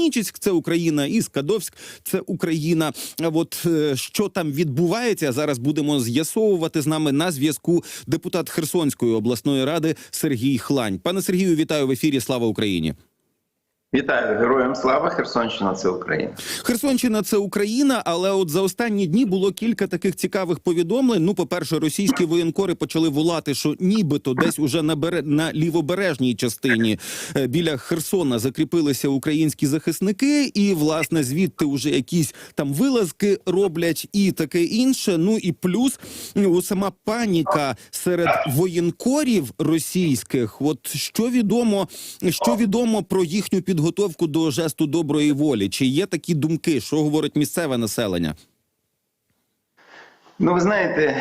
Нічиськ це Україна, і Скадовськ це Україна. От е, що там відбувається, зараз будемо з'ясовувати з нами на зв'язку депутат Херсонської обласної ради Сергій Хлань. Пане Сергію, вітаю в ефірі. Слава Україні. Вітаю героям слава Херсонщина. Це Україна. Херсонщина це Україна, але от за останні дні було кілька таких цікавих повідомлень. Ну, по-перше, російські воєнкори почали волати, що нібито десь уже на бере на лівобережній частині е, біля Херсона закріпилися українські захисники, і власне звідти вже якісь там вилазки роблять і таке інше. Ну і плюс ну, сама паніка серед воєнкорів російських. От що відомо, що відомо про їхню підготовку до жесту доброї волі? Чи є такі думки, що говорить місцеве населення? Ну, ви знаєте,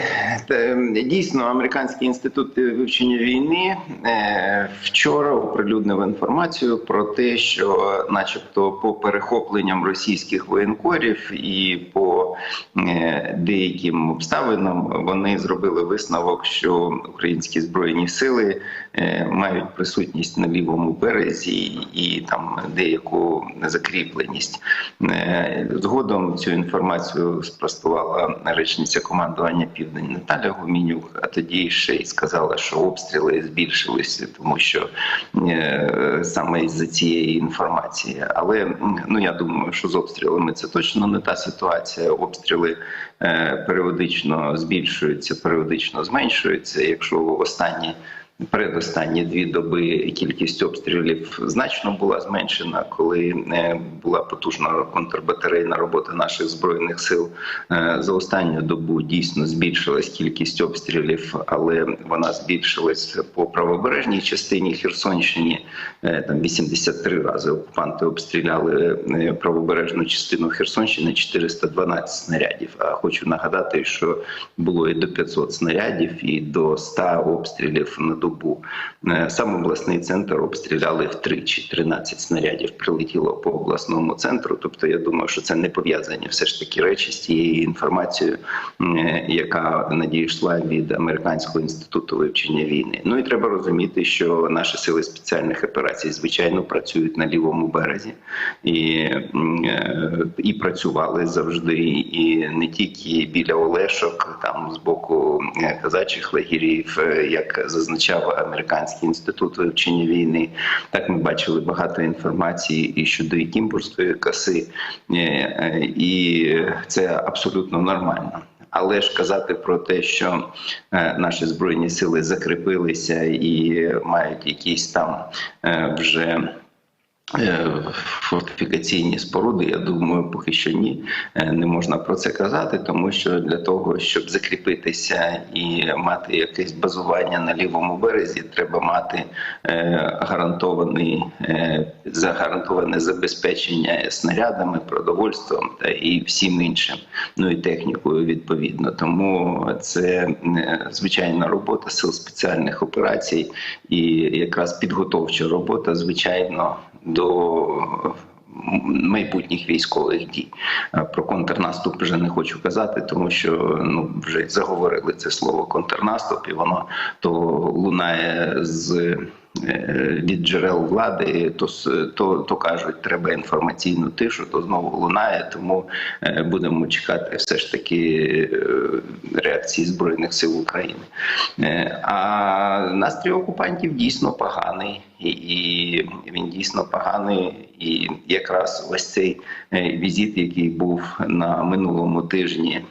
дійсно, американський інститут вивчення війни е, вчора оприлюднив інформацію про те, що, начебто, по перехопленням російських воєнкорів і по е, деяким обставинам вони зробили висновок, що українські збройні сили мають присутність на лівому березі і там деяку закріпленість. Е, Згодом цю інформацію спростувала речниця командування Південь Наталя Гумінюк. А тоді ще й сказала, що обстріли збільшилися, тому що е, саме із за цієї інформації. Але ну я думаю, що з обстрілами це точно не та ситуація. Обстріли е, періодично збільшуються, періодично зменшуються. Якщо останні Передостанні дві доби кількість обстрілів значно була зменшена, коли е, була потужна контрбатарейна робота наших збройних сил. Е, За останню добу дійсно збільшилась кількість обстрілів, але вона збільшилась по правобережній частині Херсонщині. Е, Там 83 рази окупанти обстріляли правобережну частину Херсонщини 412 снарядів. А хочу нагадати, що було і до 500 снарядів, і до 100 обстрілів на добу. Е, Сам обласний центр обстріляли втричі. 13 снарядів прилетіло по обласному центру. Тобто, я думаю, що це не пов'язані все ж таки речі з тією інформацією, е, яка надійшла від американського інституту вивчення війни. Ну і треба розуміти, що наші сили спеціальних операцій звичайно працюють на лівому березі і, е, і працювали завжди, і не тільки біля Олешок, там з боку казачих лагерів, як зазначав американський інститут вивчення війни. Так ми бачили багато інформації і щодо Кімбурської коси, е, е, і це абсолютно нормально. Але ж казати про те, що е, наші збройні сили закріпилися і мають якісь там вже. Е, Фортифікаційні споруди, я думаю, поки що ні, Е, не можна про це казати, тому що для того, щоб закріпитися і мати якесь базування на лівому березі, треба мати е, гарантований е, загарантоване забезпечення снарядами, продовольством та і всім іншим, ну і технікою відповідно. Тому це звичайна робота сил спеціальних операцій і якраз підготовча робота, звичайно, до майбутніх військових дій. Е, Про контрнаступ вже не хочу казати, тому що ну вже заговорили це слово контрнаступ, і воно то лунає з. Е, Від джерел влади, то, то, то кажуть, треба інформаційну тишу, то знову лунає. Тому е, будемо чекати все ж таки е, реакції збройних сил України. А настрій окупантів дійсно поганий, і, він дійсно поганий. І якраз ось цей візит, який був на минулому тижні,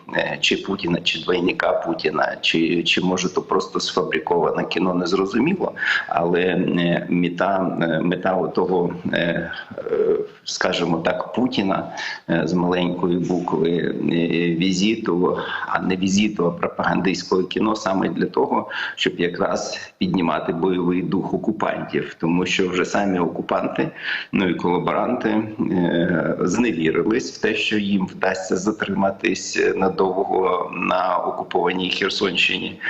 чи Путіна, чи двойника Путіна, чи, чи може то просто сфабриковане кіно, не зрозуміло. Але мета, е, мета того, е, е, скажімо так, Путіна е, з маленької букви е, візиту, а не візиту, а пропагандистського кіно саме для того, щоб якраз піднімати бойовий дух окупантів, тому що вже самі окупанти, ну і колаборанти е, зневірились в те, що їм вдасться затриматись надовго на окупованій Херсонщині.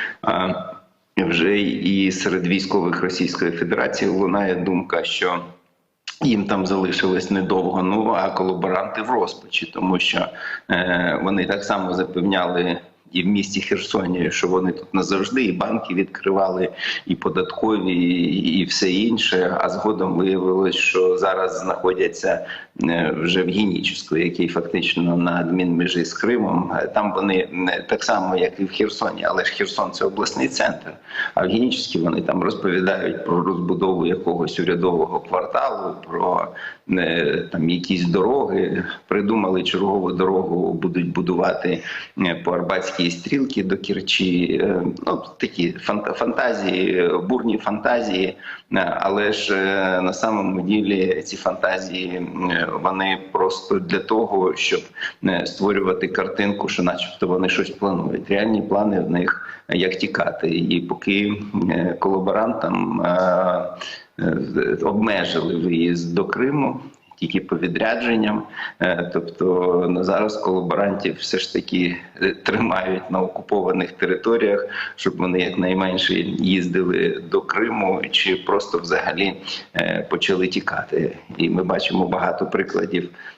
Вже і серед військових Російської Федерації лунає думка, що їм там залишилось недовго. Ну а колаборанти в розпачі, тому що е, вони так само запевняли і в місті Херсоні, що вони тут назавжди, і банки відкривали, і податкові, і, і все інше. А згодом виявилось, що зараз знаходяться е, вже в Генічеську, який фактично на адмінмежі з Кримом. Е, Там вони не так само, як і в Херсоні, але ж Херсон це обласний центр. А в Генічеську вони там розповідають про розбудову якогось урядового кварталу, про е, там якісь дороги. Придумали чергову дорогу, будуть будувати е, по Арбатській стрілці до Керчі. Е, Ну такі фантазії, бурні фантазії. Е, Але ж на самому ділі ці фантазії вони просто для того, щоб створювати картинку, що, начебто, вони щось планують. Реальні плани в них як тікати. І поки колаборантам обмежили виїзд до Криму. Тільки по відрядженням, Е, тобто на зараз колаборантів все ж таки е, тримають на окупованих територіях, щоб вони якнайменше їздили до Криму чи просто взагалі е, почали тікати. І ми бачимо багато прикладів е,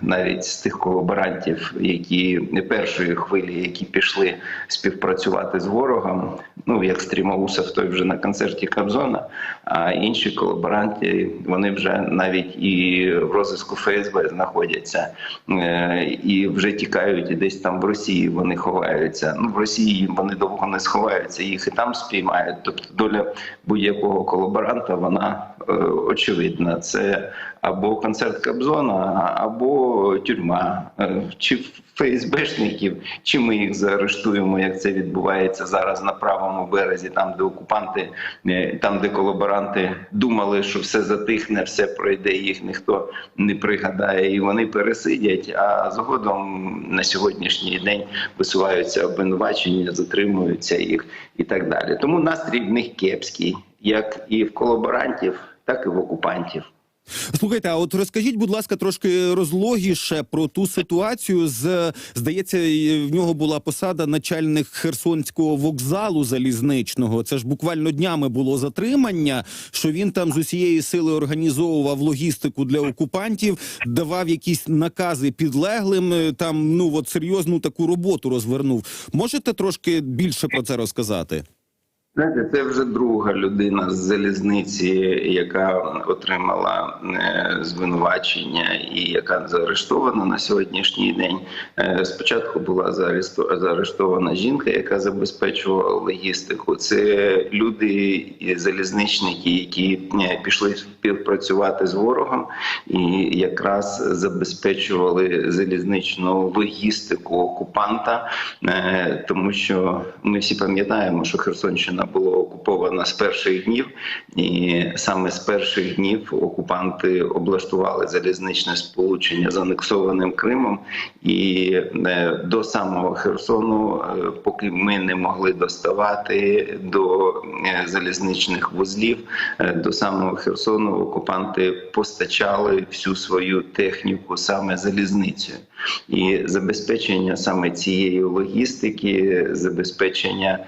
навіть з тих колаборантів, які першої хвилі, які пішли співпрацювати з ворогом. Ну як Стрімаусов, той вже на концерті Кобзона, а інші колаборанти вони вже навіть і в розвитку ФСБ знаходяться е, і вже тікають і десь там в Росії. Вони ховаються. Ну в Росії вони довго не сховаються, їх і там спіймають. Тобто доля будь-якого колаборанта вона е, очевидна. Це або концерт Кобзона, або тюрма, Е, чи ФСБшників, чи ми їх заарештуємо, як це відбувається зараз на правому березі, там де окупанти, е, там де колаборанти думали, що все затихне, все пройде, їх ніхто не пригадає, і вони пересидять. А згодом на сьогоднішній день висуваються обвинувачення, затримуються їх і так далі. Тому настрій в них кепський, як і в колаборантів, так і в окупантів. Слухайте, а от розкажіть, будь ласка, трошки розлогіше про ту ситуацію. З здається, в нього була посада начальник Херсонського вокзалу залізничного. Це ж буквально днями було затримання. Що він там з усієї сили організовував логістику для окупантів, давав якісь накази підлеглим. е, Там ну от серйозну таку роботу розвернув. Можете трошки більше про це розказати? Знаєте, це вже друга людина з залізниці, яка отримала е, звинувачення і яка заарештована на сьогоднішній день. Е, Спочатку була заарештована жінка, яка забезпечувала логістику. Це люди і залізничники, які е, пішли співпрацювати з ворогом і якраз забезпечували залізничну логістику окупанта, тому що ми всі пам'ятаємо, що Херсонщина була окупована з перших днів, і саме з перших днів окупанти облаштували залізничне сполучення з анексованим Кримом. І е, до самого Херсону, е, поки ми не могли доставати до е, залізничних вузлів, до самого Херсону окупанти постачали всю свою техніку саме залізницею. І забезпечення саме цієї логістики, забезпечення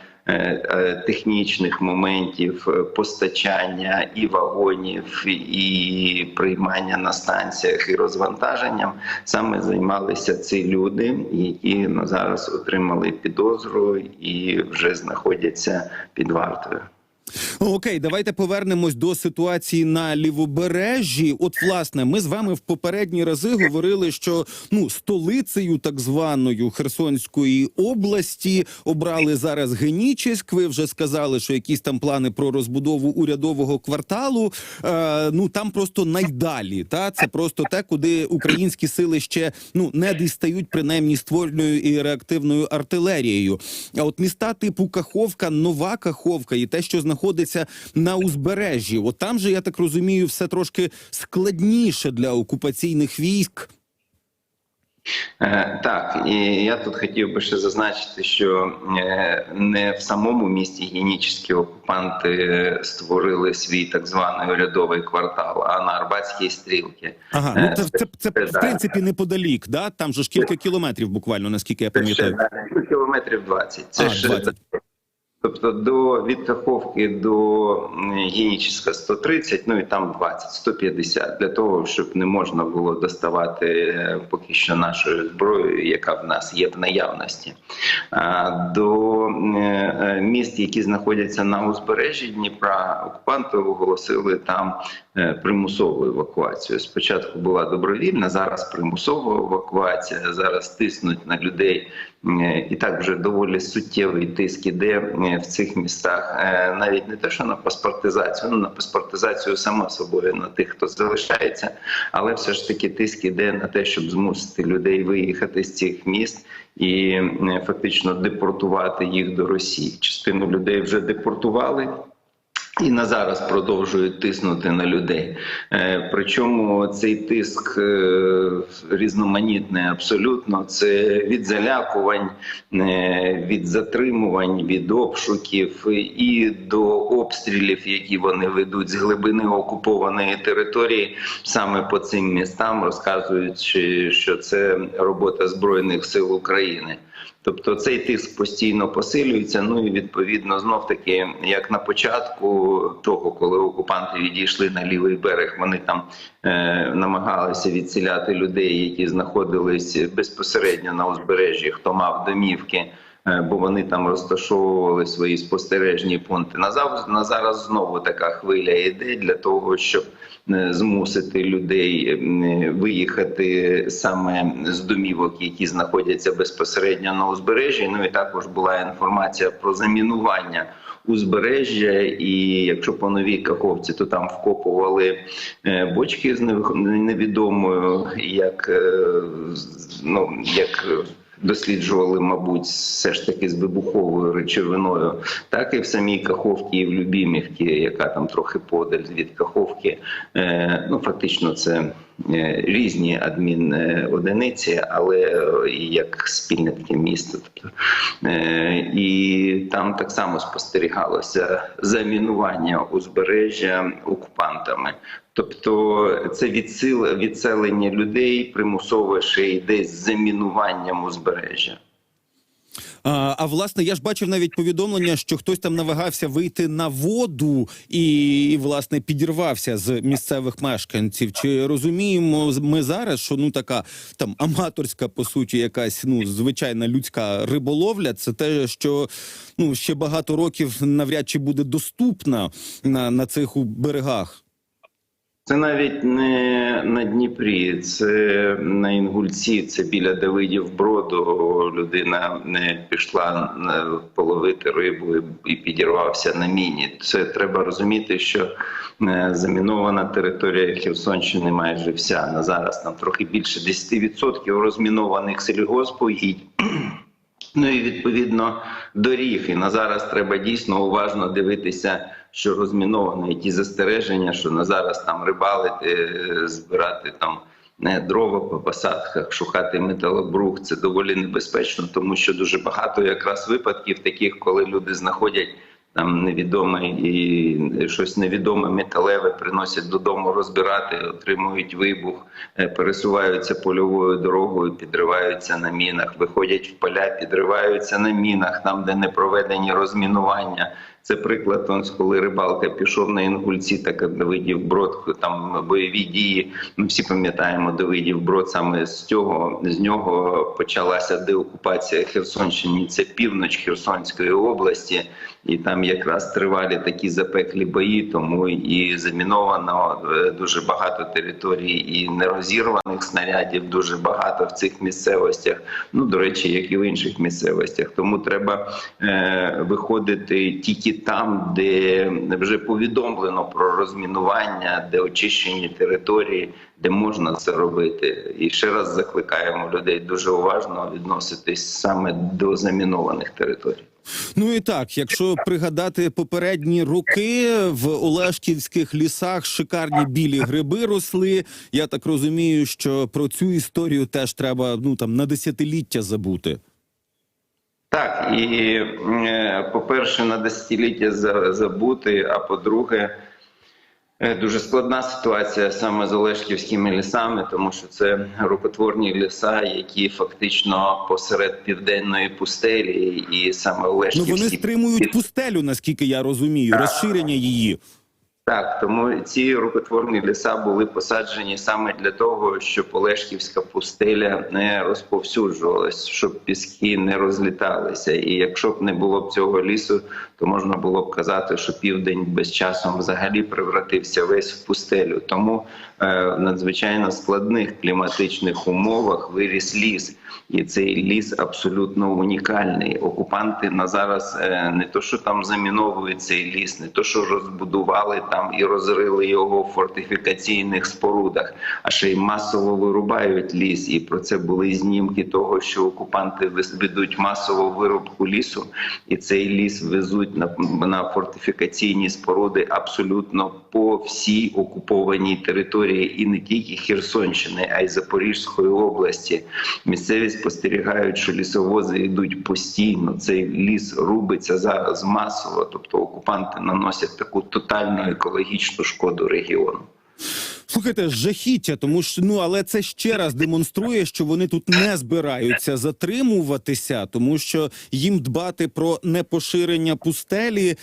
технічних моментів е, постачання і вагонів, і приймання на станціях, і розвантаженням саме займалися ці люди, які ну, зараз отримали підозру і вже знаходяться під вартою. Окей, давайте повернемось до ситуації на лівобережжі. От, власне, ми з вами в попередні рази говорили, що ну столицею так званою Херсонської області обрали зараз Генічеськ. Ви вже сказали, що якісь там плани про розбудову урядового кварталу. Е, ну там просто найдалі. Та це просто те, куди українські сили ще ну не дістають принаймні ствольною і реактивною артилерією. А от міста типу Каховка, Нова Каховка і те, що знаходиться на узбережжі, от там же я так розумію, все трошки складніше для окупаційних військ. Е, Так, і я тут хотів би ще зазначити, що е, не в самому місті генічні окупанти створили свій так званий урядовий квартал, а на Арбатській стрілці. Ага, ну це, це, це, це в принципі неподалік, да? Там же ж кілька кілометрів буквально, наскільки я пам'ятаю. кілометрів 20. Це А, ще 20. Тобто до від Каховки до гінічка Геніческа 130, ну і там 20, 150, для того, щоб не можна було доставати е, поки що нашою зброєю, яка в нас є в наявності. До е, е, міст, які знаходяться на узбережжі Дніпра, окупанти оголосили там примусову евакуацію. Спочатку була добровільна, зараз примусова евакуація. Зараз тиснуть на людей. Е, І так вже доволі суттєвий тиск іде е, в цих містах. Е, Навіть не те, що на паспортизацію, ну на паспортизацію само собою на тих, хто залишається, але все ж таки тиск іде на те, щоб змусити людей виїхати з цих міст і е, фактично депортувати їх до Росії. Частину людей вже депортували. І на зараз продовжують тиснути на людей. Е, Причому цей тиск е, різноманітний абсолютно. Це від залякувань, е, від затримувань, від обшуків і до обстрілів, які вони ведуть з глибини окупованої території, саме по цим містам, розказуючи, що це робота збройних сил України. Тобто цей тиск постійно посилюється. Ну і відповідно знов таки, як на початку того, коли окупанти відійшли на лівий берег, вони там е, намагалися відселяти людей, які знаходились безпосередньо на узбережжі, хто мав домівки. Е, Бо вони там розташовували свої спостережні пункти. На зараз, знову така хвиля йде для того, щоб е, змусити людей е, виїхати саме з домівок, які знаходяться безпосередньо на узбережжі. Ну і також була інформація про замінування узбережжя. І якщо по новій каховці, то там вкопували бочки з нев- невідомою, як ну як. Досліджували, мабуть, все ж таки з вибуховою речовиною, так і в самій Каховці, і в Любімівці, яка там трохи подаль від Каховки. Е, ну фактично, це е, різні адмінодиниці, але е, як спільне таке місто. Тобто, і там так само спостерігалося замінування узбережжя окупантами. Тобто це відсил, відселення людей примусове ще йде з замінуванням узбережжя. А, а власне, я ж бачив навіть повідомлення, що хтось там намагався вийти на воду і, і власне підірвався з місцевих мешканців. Чи розуміємо ми зараз, що ну така там аматорська по суті, якась ну звичайна людська риболовля, це те, що ну ще багато років навряд чи буде доступна на, на цих берегах. Це навіть не на Дніпрі, це на Інгульці, це біля Давидів Броду. Людина не пішла е, половити рибу і підірвався на міні. Це треба розуміти, що е, замінована територія Херсонщини майже вся. На зараз там трохи більше 10% розмінованих сільгоспугідь. Ну і відповідно доріг. І на зараз треба дійсно уважно дивитися, що розміновано, які застереження, що на зараз там рибалити, е, збирати там не дрова по посадках, шукати металобрух. Це доволі небезпечно, тому що дуже багато якраз випадків таких, коли люди знаходять. Там невідоме і щось невідоме металеве приносять додому розбирати, отримують вибух, е, пересуваються польовою дорогою, підриваються на мінах, виходять в поля, підриваються на мінах, там, де не проведені розмінування. Це приклад, ось, коли рибалка пішов на Інгульці, так Давидів Брод, там бойові дії. Ми всі пам'ятаємо Давидів Брод. Саме з цього з нього почалася деокупація Херсонщини. Це північ Херсонської області, і там якраз тривалі такі запеклі бої. Тому і заміновано е, дуже багато територій, і нерозірваних снарядів дуже багато в цих місцевостях. Ну до речі, як і в інших місцевостях. Тому треба е, виходити тільки там, де вже повідомлено про розмінування, де очищені території, де можна це робити. І ще раз закликаємо людей дуже уважно відноситись саме до замінованих територій. Ну і так, якщо пригадати попередні роки в Олешківських лісах шикарні білі гриби росли. Я так розумію, що про цю історію теж треба ну там на десятиліття забути. Так, і е, по-перше, на десятиліття за- забути, а по-друге, Е, Дуже складна ситуація саме з Олешківськими лісами, тому що це рукотворні ліса, які фактично посеред південної пустелі, і саме Ну вони стримують пустелю, наскільки я розумію, розширення її. Так, тому ці рукотворні ліса були посаджені саме для того, щоб Олешківська пустеля не розповсюджувалась, щоб піски не розліталися. І якщо б не було б цього лісу, то можна було б казати, що південь без часом взагалі превратився весь в пустелю. Тому е, в надзвичайно складних кліматичних умовах виріс ліс. І цей ліс абсолютно унікальний. Окупанти на зараз е, не то, що там заміновують цей ліс, не то, що розбудували там і розрили його в фортифікаційних спорудах, а ще й масово вирубають ліс. І про це були знімки того, що окупанти ведуть масову вирубку лісу, і цей ліс везуть на, на фортифікаційні споруди абсолютно по всій окупованій території, і не тільки Херсонщини, а й Запорізької області. Місцеві спостерігають, що лісовози йдуть постійно. Цей ліс рубиться зараз масово, тобто окупанти наносять таку тотальну екологічну шкоду регіону. Слухайте, жахіття, тому що ну але це ще раз демонструє, що вони тут не збираються затримуватися, тому що їм дбати про непоширення пустелі.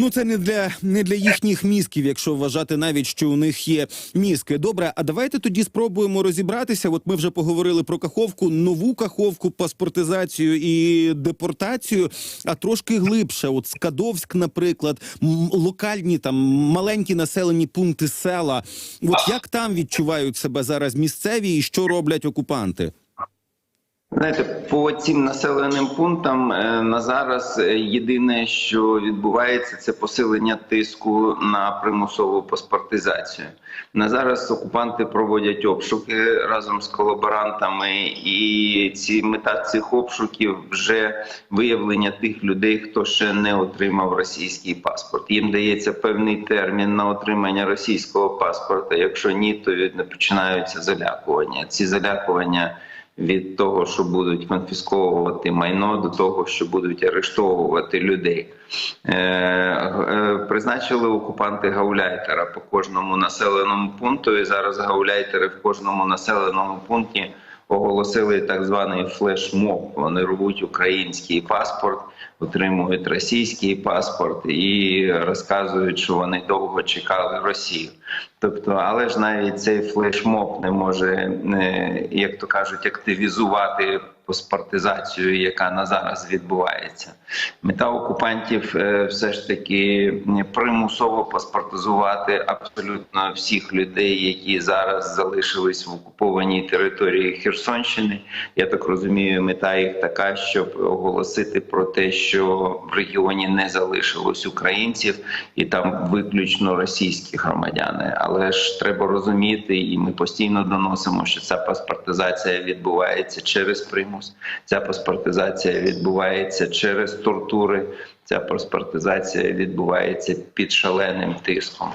Ну, це не для не для їхніх мізків, якщо вважати навіть, що у них є мізки. Добре, а давайте тоді спробуємо розібратися. От ми вже поговорили про каховку, нову каховку, паспортизацію і депортацію. А трошки глибше, от Скадовськ, наприклад, локальні там маленькі населені пункти села. От як там відчувають себе зараз місцеві і що роблять окупанти? Знаєте, по цим населеним пунктам е, на зараз е, єдине, що відбувається, це посилення тиску на примусову паспортизацію. На зараз окупанти проводять обшуки разом з колаборантами, і ці мета цих обшуків вже виявлення тих людей, хто ще не отримав російський паспорт. Їм дається певний термін на отримання російського паспорта. Якщо ні, то починаються залякування. Ці залякування від того, що будуть конфісковувати майно, до того, що будуть арештовувати людей. Е, е, призначили окупанти гауляйтера по кожному населеному пункту. І зараз гауляйтери в кожному населеному пункті оголосили так званий флешмоб. Вони рвуть український паспорт, отримують російський паспорт і розказують, що вони довго чекали Росію. Тобто, але ж навіть цей флешмоб не може, як то кажуть, активізувати паспортизацію, яка на зараз відбувається. Мета окупантів е, все ж таки примусово паспортизувати абсолютно всіх людей, які зараз залишились в окупованій території Херсонщини. Я так розумію, мета їх така, щоб оголосити про те, що в регіоні не залишилось українців, і там виключно російські громадяни. Але ж треба розуміти, і ми постійно доносимо, що ця паспортизація відбувається через примус. Ця паспортизація відбувається через тортури. Ця паспортизація відбувається під шаленим тиском.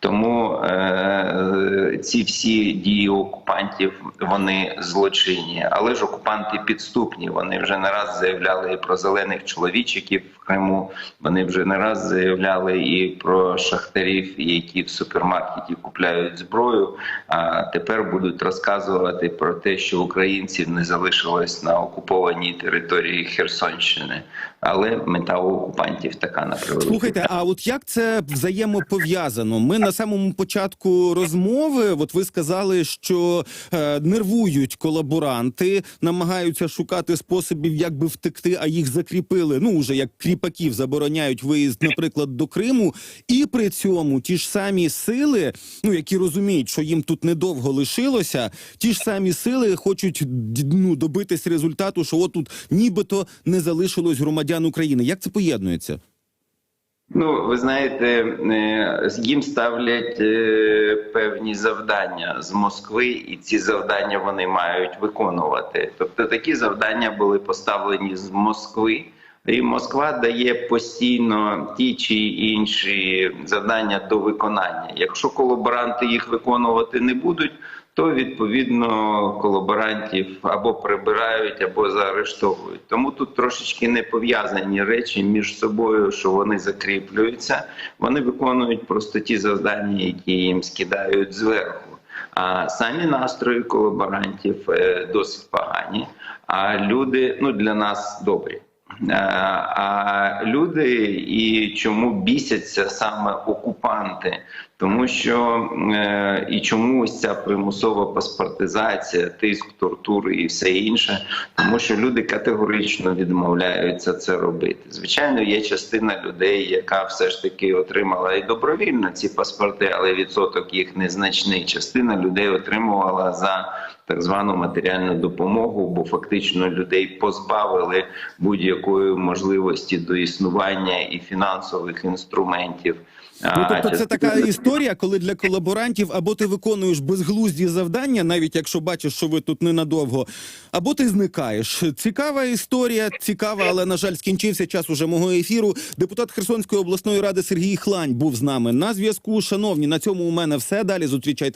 Тому е, ці всі дії окупантів вони злочинні, але ж окупанти підступні. Вони вже не раз заявляли і про зелених чоловічиків в Криму. Вони вже не раз заявляли і про шахтарів, які в супермаркеті купляють зброю. А тепер будуть розказувати про те, що українців не залишилось на окупованій території Херсонщини. Але мета у окупантів така на Слухайте, а от як це взаємопов'язано? Ми на самому початку розмови, от ви сказали, що е, нервують колаборанти, намагаються шукати способів, як би втекти, а їх закріпили. Ну уже як кріпаків забороняють виїзд, наприклад, до Криму, і при цьому ті ж самі сили, ну які розуміють, що їм тут недовго лишилося, ті ж самі сили хочуть ну, добитись результату, що от тут нібито не залишилось громадян України. Як це поєднується? Ну, ви знаєте, е, їм ставлять е, певні завдання з Москви, і ці завдання вони мають виконувати. Тобто такі завдання були поставлені з Москви. І Москва дає постійно ті чи інші завдання до виконання. Якщо колаборанти їх виконувати не будуть, то відповідно колаборантів або прибирають, або заарештовують. Тому тут трошечки не пов'язані речі між собою, що вони закріплюються. Вони виконують просто ті завдання, які їм скидають зверху. А самі настрої колаборантів е, досить погані. А люди ну для нас добрі. Е, А люди і чому бісяться саме окупанти? Тому що е, і чому ось ця примусова паспортизація, тиск, тортури і все інше, тому що люди категорично відмовляються це робити. Звичайно, є частина людей, яка все ж таки отримала і добровільно ці паспорти, але відсоток їх незначний. Частина людей отримувала за так звану матеріальну допомогу, бо фактично людей позбавили будь-якої можливості до існування і фінансових інструментів. Ну, тобто це така історія, коли для колаборантів або ти виконуєш безглузді завдання, навіть якщо бачиш, що ви тут ненадовго, або ти зникаєш. Цікава історія, цікава, але на жаль, скінчився час уже мого ефіру. Депутат Херсонської обласної ради Сергій Хлань був з нами на зв'язку. Шановні, на цьому у мене все. Далі зустрічайте